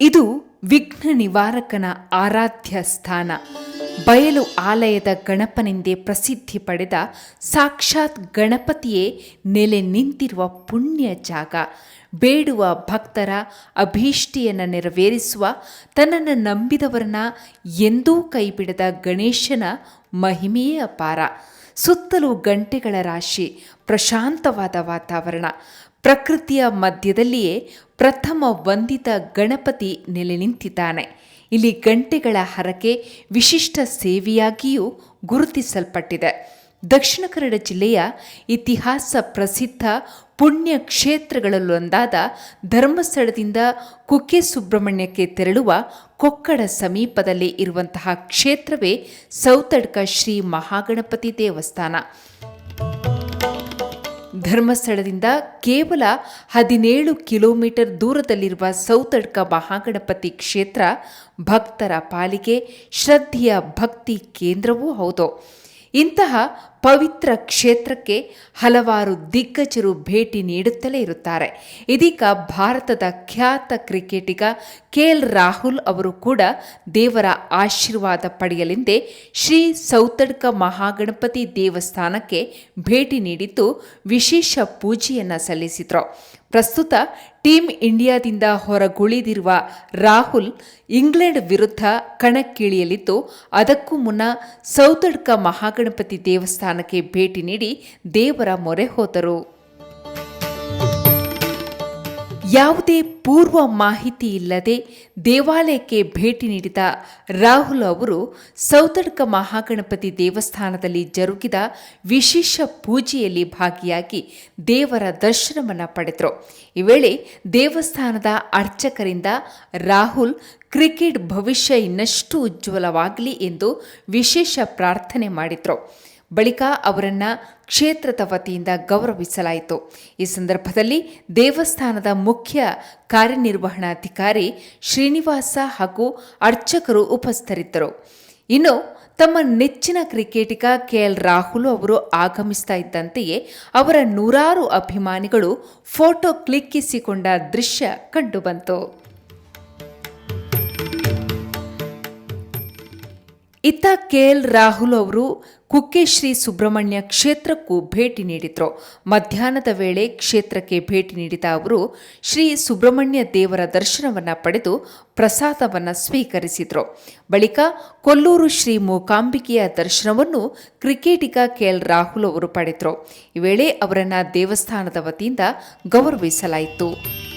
ಇದು ವಿಘ್ನ ನಿವಾರಕನ ಆರಾಧ್ಯ ಸ್ಥಾನ. ಬಯಲು ಆಲಯದ ಗಣಪನೆಂದೇ ಪ್ರಸಿದ್ಧಿ ಪಡೆದ ಸಾಕ್ಷಾತ್ ಗಣಪತಿಯೇ ನೆಲೆ ನಿಂತಿರುವ ಪುಣ್ಯ ಜಾಗ. ಬೇಡುವ ಭಕ್ತರ ಅಭೀಷ್ಟಿಯನ್ನು ನೆರವೇರಿಸುವ, ತನ್ನನ್ನು ನಂಬಿದವರನ್ನ ಎಂದೂ ಕೈಬಿಡದ ಗಣೇಶನ ಮಹಿಮೆಯೇ ಅಪಾರ. ಸುತ್ತಲೂ ಗಂಟೆಗಳ ರಾಶಿ, ಪ್ರಶಾಂತವಾದ ವಾತಾವರಣ. ಪ್ರಕೃತಿಯ ಮಧ್ಯದಲ್ಲಿಯೇ ಪ್ರಥಮ ವಂದಿತ ಗಣಪತಿ ನೆಲೆ ನಿಂತಿದ್ದಾನೆ. ಇಲ್ಲಿ ಗಂಟೆಗಳ ಹರಕೆ ವಿಶಿಷ್ಟ ಸೇವೆಯಾಗಿಯೂ ಗುರುತಿಸಲ್ಪಟ್ಟಿದೆ. ದಕ್ಷಿಣ ಕನ್ನಡ ಜಿಲ್ಲೆಯ ಇತಿಹಾಸ ಪ್ರಸಿದ್ಧ ಪುಣ್ಯ ಕ್ಷೇತ್ರಗಳಲ್ಲೊಂದಾದ ಧರ್ಮಸ್ಥಳದಿಂದ ಕುಕ್ಕೆ ಸುಬ್ರಹ್ಮಣ್ಯಕ್ಕೆ ತೆರಳುವ ಕೊಕ್ಕಡ ಸಮೀಪದಲ್ಲಿ ಇರುವಂತಹ ಕ್ಷೇತ್ರವೇ ಸೌತಡ್ಕ ಶ್ರೀ ಮಹಾಗಣಪತಿ ದೇವಸ್ಥಾನ. ಧರ್ಮಸ್ಥಳದಿಂದ ಕೇವಲ ಹದಿನೇಳು ಕಿಲೋಮೀಟರ್ ದೂರದಲ್ಲಿರುವ ಸೌತಡ್ಕ ಮಹಾಗಣಪತಿ ಕ್ಷೇತ್ರ ಭಕ್ತರ ಪಾಲಿಗೆ ಶ್ರದ್ಧೆಯ ಭಕ್ತಿ ಕೇಂದ್ರವೂ ಹೌದು. ಇಂತಹ ಪವಿತ್ರ ಕ್ಷೇತ್ರಕ್ಕೆ ಹಲವಾರು ದಿಗ್ಗಜರು ಭೇಟಿ ನೀಡುತ್ತಲೇ ಇರುತ್ತಾರೆ. ಇದೀಗ ಭಾರತದ ಖ್ಯಾತ ಕ್ರಿಕೆಟಿಗ ಕೆಎಲ್ ರಾಹುಲ್ ಅವರು ಕೂಡ ದೇವರ ಆಶೀರ್ವಾದ ಪಡೆಯಲೆಂದೇ ಶ್ರೀ ಸೌತಡ್ಕ ಮಹಾಗಣಪತಿ ದೇವಸ್ಥಾನಕ್ಕೆ ಭೇಟಿ ನೀಡಿದ್ದು ವಿಶೇಷ ಪೂಜೆಯನ್ನು ಸಲ್ಲಿಸಿದರು. ಪ್ರಸ್ತುತ ಟೀಂ ಇಂಡಿಯಾದಿಂದ ಹೊರಗುಳಿದಿರುವ ರಾಹುಲ್ ಇಂಗ್ಲೆಂಡ್ ವಿರುದ್ಧ ಕಣಕ್ಕಿಳಿಯಲಿದ್ದು, ಅದಕ್ಕೂ ಮುನ್ನ ಸೌತಡ್ಕ ಮಹಾಗಣಪತಿ ದೇವಸ್ಥಾನಕ್ಕೆ ಭೇಟಿ ನೀಡಿ ದೇವರ ಮೊರೆ ಹೋದರು. ಯಾವುದೇ ಪೂರ್ವ ಮಾಹಿತಿ ಇಲ್ಲದೆ ದೇವಾಲಯಕ್ಕೆ ಭೇಟಿ ನೀಡಿದ ರಾಹುಲ್ ಅವರು ಸೌತಡ್ಕ ಮಹಾಗಣಪತಿ ದೇವಸ್ಥಾನದಲ್ಲಿ ಜರುಗಿದ ವಿಶೇಷ ಪೂಜೆಯಲ್ಲಿ ಭಾಗಿಯಾಗಿ ದೇವರ ದರ್ಶನವನ್ನು ಪಡೆದರು. ಈ ವೇಳೆ ದೇವಸ್ಥಾನದ ಅರ್ಚಕರಿಂದ ರಾಹುಲ್, ಕ್ರಿಕೆಟ್ ಭವಿಷ್ಯ ಇನ್ನಷ್ಟು ಉಜ್ವಲವಾಗಲಿ ಎಂದು ವಿಶೇಷ ಪ್ರಾರ್ಥನೆ ಮಾಡಿದರು. ಬಳಿಕ ಅವರನ್ನು ಕ್ಷೇತ್ರದ ವತಿಯಿಂದ ಗೌರವಿಸಲಾಯಿತು. ಈ ಸಂದರ್ಭದಲ್ಲಿ ದೇವಸ್ಥಾನದ ಮುಖ್ಯ ಕಾರ್ಯನಿರ್ವಹಣಾಧಿಕಾರಿ ಶ್ರೀನಿವಾಸ ಹಾಗೂ ಅರ್ಚಕರು ಉಪಸ್ಥಿತರಿದ್ದರು. ಇನ್ನು ತಮ್ಮ ನೆಚ್ಚಿನ ಕ್ರಿಕೆಟಿಗ ಕೆಎಲ್ ರಾಹುಲ್ ಅವರು ಆಗಮಿಸ್ತಾ ಇದ್ದಂತೆಯೇ ಅವರ ನೂರಾರು ಅಭಿಮಾನಿಗಳು ಫೋಟೋ ಕ್ಲಿಕ್ಕಿಸಿಕೊಂಡ ದೃಶ್ಯ ಕಂಡುಬಂತು. ಇತ್ತ ಕೆ ಎಲ್ ರಾಹುಲ್ ಅವರು ಕುಕ್ಕೆ ಶ್ರೀ ಸುಬ್ರಹ್ಮಣ್ಯ ಕ್ಷೇತ್ರಕ್ಕೂ ಭೇಟಿ ನೀಡಿದ್ರು. ಮಧ್ಯಾಹ್ನದ ವೇಳೆ ಕ್ಷೇತ್ರಕ್ಕೆ ಭೇಟಿ ನೀಡಿದ ಅವರು, ಶ್ರೀ ಸುಬ್ರಹ್ಮಣ್ಯ ದೇವರ ದರ್ಶನವನ್ನ ಪಡೆದು ಪ್ರಸಾದವನ್ನು ಸ್ವೀಕರಿಸಿದ್ರು. ಬಳಿಕ ಕೊಲ್ಲೂರು ಶ್ರೀ ಮೂಕಾಂಬಿಕೆಯ ದರ್ಶನವನ್ನು ಕ್ರಿಕೆಟಿಗ ಕೆ ಎಲ್ ರಾಹುಲ್ ಅವರು ಪಡೆದರು. ಈ ವೇಳೆ ಅವರನ್ನು ದೇವಸ್ಥಾನದ ವತಿಯಿಂದ ಗೌರವಿಸಲಾಯಿತು.